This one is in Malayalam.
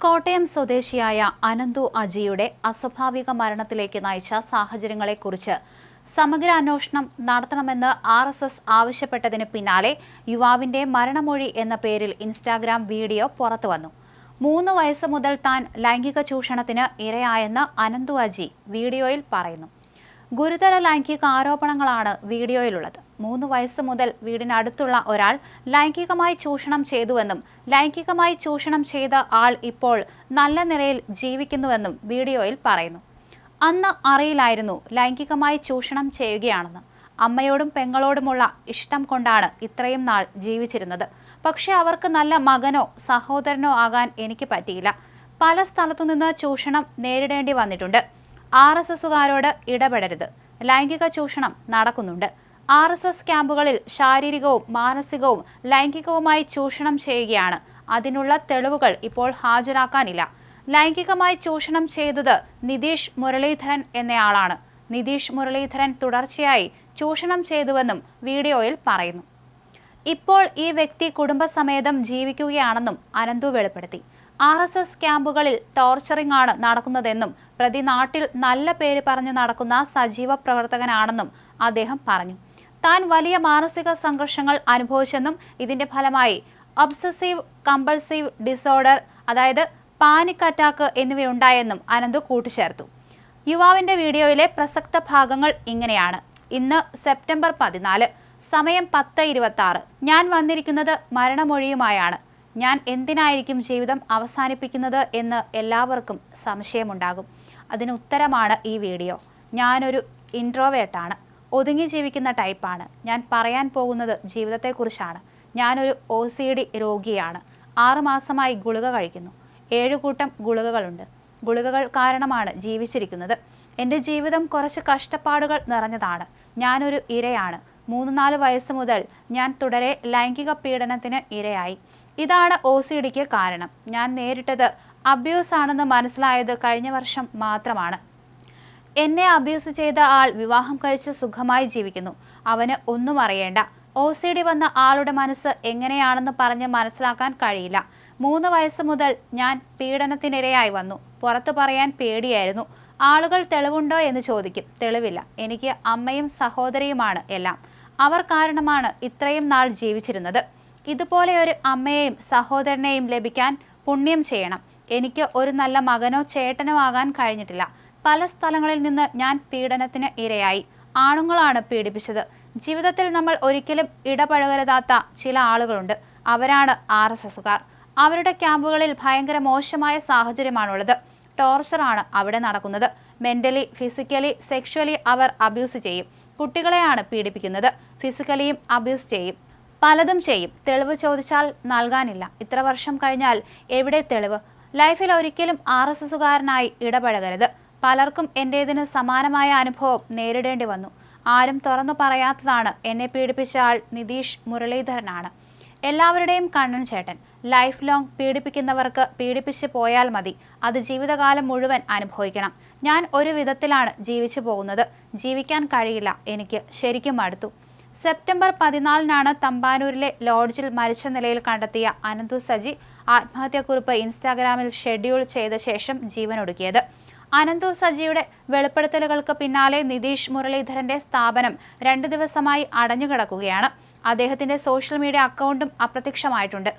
കോട്ടയം സ്വദേശിയായ അനന്തു അജിയുടെ അസ്വാഭാവിക മരണത്തിലേക്ക് നയിച്ച സാഹചര്യങ്ങളെക്കുറിച്ച് സമഗ്ര അന്വേഷണം നടത്തണമെന്ന് ആർ എസ് എസ് ആവശ്യപ്പെട്ടതിന് പിന്നാലെ യുവാവിന്റെ മരണമൊഴി എന്ന പേരിൽ ഇൻസ്റ്റാഗ്രാം വീഡിയോ പുറത്തുവന്നു മൂന്ന് വയസ്സ് മുതൽ താൻ ലൈംഗിക ചൂഷണത്തിന് ഇരയായെന്ന് അനന്തു അജി വീഡിയോയിൽ പറയുന്നു. ഗുരുതര ലൈംഗിക ആരോപണങ്ങളാണ് വീഡിയോയിലുള്ളത്. മൂന്ന് വയസ്സ് മുതൽ വീടിനടുത്തുള്ള ഒരാൾ ലൈംഗികമായി ചൂഷണം ചെയ്തുവെന്നും ലൈംഗികമായി ചൂഷണം ചെയ്ത ആൾ ഇപ്പോൾ നല്ല നിലയിൽ ജീവിക്കുന്നുവെന്നും വീഡിയോയിൽ പറയുന്നു. അന്ന് അറിയില്ലായിരുന്നു ലൈംഗികമായി ചൂഷണം ചെയ്യുകയാണെന്ന്. അമ്മയോടും പെങ്ങളോടുമുള്ള ഇഷ്ടം കൊണ്ടാണ് ഇത്രയും നാൾ ജീവിച്ചിരുന്നത്. പക്ഷെ അവർക്ക് നല്ല മകനോ സഹോദരനോ ആകാൻ എനിക്ക് പറ്റിയില്ല. പല സ്ഥലത്തുനിന്ന് ചൂഷണം നേരിടേണ്ടി വന്നിട്ടുണ്ട്. ആർ എസ് എസുകാരോട് ഇടപെടരുത്. ലൈംഗിക ചൂഷണം നടക്കുന്നുണ്ട്. ആർ എസ് എസ് ക്യാമ്പുകളിൽ ശാരീരികവും മാനസികവും ലൈംഗികവുമായി ചൂഷണം ചെയ്യുകയാണ്. അതിനുള്ള തെളിവുകൾ ഇപ്പോൾ ഹാജരാക്കാനില്ല. ലൈംഗികമായി ചൂഷണം ചെയ്തത് നിതീഷ് മുരളീധരൻ എന്നയാളാണ്. നിതീഷ് മുരളീധരൻ തുടർച്ചയായി ചൂഷണം ചെയ്തുവെന്നും വീഡിയോയിൽ പറയുന്നു. ഇപ്പോൾ ഈ വ്യക്തി കുടുംബസമേതം ജീവിക്കുകയാണെന്നും അനന്തു വെളിപ്പെടുത്തി. ആർ എസ് എസ് ക്യാമ്പുകളിൽ ടോർച്ചറിംഗ് ആണ് നടക്കുന്നതെന്നും പ്രതി നാട്ടിൽ നല്ല പേര് പറഞ്ഞ് നടക്കുന്ന സജീവ പ്രവർത്തകനാണെന്നും അദ്ദേഹം പറഞ്ഞു. താൻ വലിയ മാനസിക സംഘർഷങ്ങൾ അനുഭവിച്ചെന്നും ഇതിന്റെ ഫലമായി ഒബ്സസീവ് കമ്പൾസീവ് ഡിസോർഡർ അതായത് പാനിക് അറ്റാക്ക് എന്നിവയുണ്ടായെന്നും അനന്തു കൂട്ടിച്ചേർത്തു. യുവാവിന്റെ വീഡിയോയിലെ പ്രസക്ത ഭാഗങ്ങൾ ഇങ്ങനെയാണ്. ഇന്ന് സെപ്റ്റംബർ പതിനാല് സമയം പത്ത് ഇരുപത്തി ആറ് ഞാൻ വന്നിരിക്കുന്നത് മരണമൊഴിയുമായാണ്. ഞാൻ എന്തിനായിരിക്കും ജീവിതം അവസാനിപ്പിക്കുന്നത് എന്ന് എല്ലാവർക്കും സംശയമുണ്ടാകും. അതിന് ഉത്തരമാണ് ഈ വീഡിയോ. ഞാനൊരു ഇൻട്രോവേർട്ടാണ് ഒതുങ്ങി ജീവിക്കുന്ന ടൈപ്പാണ് ഞാൻ പറയാൻ പോകുന്നത് ജീവിതത്തെക്കുറിച്ചാണ്. ഞാനൊരു ഒ സി ഡി രോഗിയാണ്. ആറുമാസമായി ഗുളിക കഴിക്കുന്നു. ഏഴുകൂട്ടം ഗുളികകളുണ്ട്. ഗുളികകൾ കാരണമാണ് ജീവിച്ചിരിക്കുന്നത്. എന്റെ ജീവിതം കുറച്ച് കഷ്ടപ്പാടുകൾ നിറഞ്ഞതാണ്. ഞാനൊരു ഇരയാണ്. മൂന്ന് നാല് വയസ്സ് മുതൽ ഞാൻ തുടരെ ലൈംഗിക പീഡനത്തിന് ഇരയായി. ഇതാണ് ഒ സി ഡിക്ക് കാരണം. ഞാൻ നേരിട്ടത് അബ്യൂസ് ആണെന്ന് മനസ്സിലായത് കഴിഞ്ഞ വർഷം മാത്രമാണ്. എന്നെ അബ്യൂസ് ചെയ്ത ആൾ വിവാഹം കഴിച്ച് സുഖമായി ജീവിക്കുന്നു. അവന് ഒന്നും അറിയേണ്ട. ഒ സി ഡി വന്ന ആളുടെ മനസ്സ് എങ്ങനെയാണെന്ന് പറഞ്ഞ് മനസ്സിലാക്കാൻ കഴിയില്ല. മൂന്ന് വയസ്സ് മുതൽ ഞാൻ പീഡനത്തിനിരയായി വന്നു. പുറത്തു പറയാൻ പേടിയായിരുന്നു. ആളുകൾ തെളിവുണ്ടോ എന്ന് ചോദിക്കും. തെളിവില്ല. എനിക്ക് അമ്മയും സഹോദരിയുമാണ് എല്ലാം. അവർ കാരണമാണ് ഇത്രയും നാൾ ജീവിച്ചിരുന്നത്. ഇതുപോലെ ഒരു അമ്മയെയും സഹോദരനെയും ലഭിക്കാൻ പുണ്യം ചെയ്യണം. എനിക്ക് ഒരു നല്ല മകനോ ചേട്ടനോ ആകാൻ കഴിഞ്ഞിട്ടില്ല. പല സ്ഥലങ്ങളിൽ നിന്ന് ഞാൻ പീഡനത്തിന് ഇരയായി. ആണുങ്ങളാണ് പീഡിപ്പിച്ചത്. ജീവിതത്തിൽ നമ്മൾ ഒരിക്കലും ഇടപഴകരുതാത്ത ചില ആളുകളുണ്ട്. അവരാണ് ആർ എസ് എസുകാർ അവരുടെ ക്യാമ്പുകളിൽ ഭയങ്കര മോശമായ സാഹചര്യമാണുള്ളത്. ടോർച്ചറാണ് അവിടെ നടക്കുന്നത്. മെന്റലി ഫിസിക്കലി സെക്ഷലി അവർ അബ്യൂസ് ചെയ്യും. കുട്ടികളെയാണ് പീഡിപ്പിക്കുന്നത്. ഫിസിക്കലിയും അബ്യൂസ് ചെയ്യും. പലതും ചെയ്യും. തെളിവ് ചോദിച്ചാൽ നൽകാനില്ല. ഇത്ര വർഷം കഴിഞ്ഞാൽ എവിടെ തെളിവ്? ലൈഫിൽ ഒരിക്കലും ആർ എസ് എസുകാരനായി ഇടപഴകരുത്. പലർക്കും എന്റേതിന് സമാനമായ അനുഭവം നേരിടേണ്ടി വന്നു. ആരും തുറന്നു പറയാത്തതാണ് എന്നെ പീഡിപ്പിച്ച ആൾ നിതീഷ് മുരളീധരനാണ്. എല്ലാവരുടെയും കണ്ണൻ ചേട്ടൻ. ലൈഫ് ലോങ് പീഡിപ്പിക്കുന്നവർക്ക് പീഡിപ്പിച്ച് പോയാൽ മതി. അത് ജീവിതകാലം മുഴുവൻ അനുഭവിക്കണം. ഞാൻ ഒരു വിധത്തിലാണ് ജീവിച്ചു പോകുന്നത്. ജീവിക്കാൻ കഴിയില്ല. എനിക്ക് ശരിക്കും അടുത്തു സെപ്റ്റംബർ പതിനാലിനാണ് തമ്പാനൂരിലെ ലോഡ്ജിൽ മരിച്ച നിലയിൽ കണ്ടെത്തിയ അനന്തു സജി ആത്മഹത്യാക്കുറിപ്പ് ഇൻസ്റ്റാഗ്രാമിൽ ഷെഡ്യൂൾ ചെയ്ത ശേഷം ജീവനൊടുക്കിയത്. അനന്തു സജിയുടെ വെളിപ്പെടുത്തലുകൾക്ക് പിന്നാലെ നിതീഷ് മുരളീധരന്റെ സ്ഥാപനം രണ്ടു ദിവസമായി അടഞ്ഞുകിടക്കുകയാണ്. അദ്ദേഹത്തിന്റെ സോഷ്യൽ മീഡിയ അക്കൗണ്ടും അപ്രത്യക്ഷമായിട്ടുണ്ട്.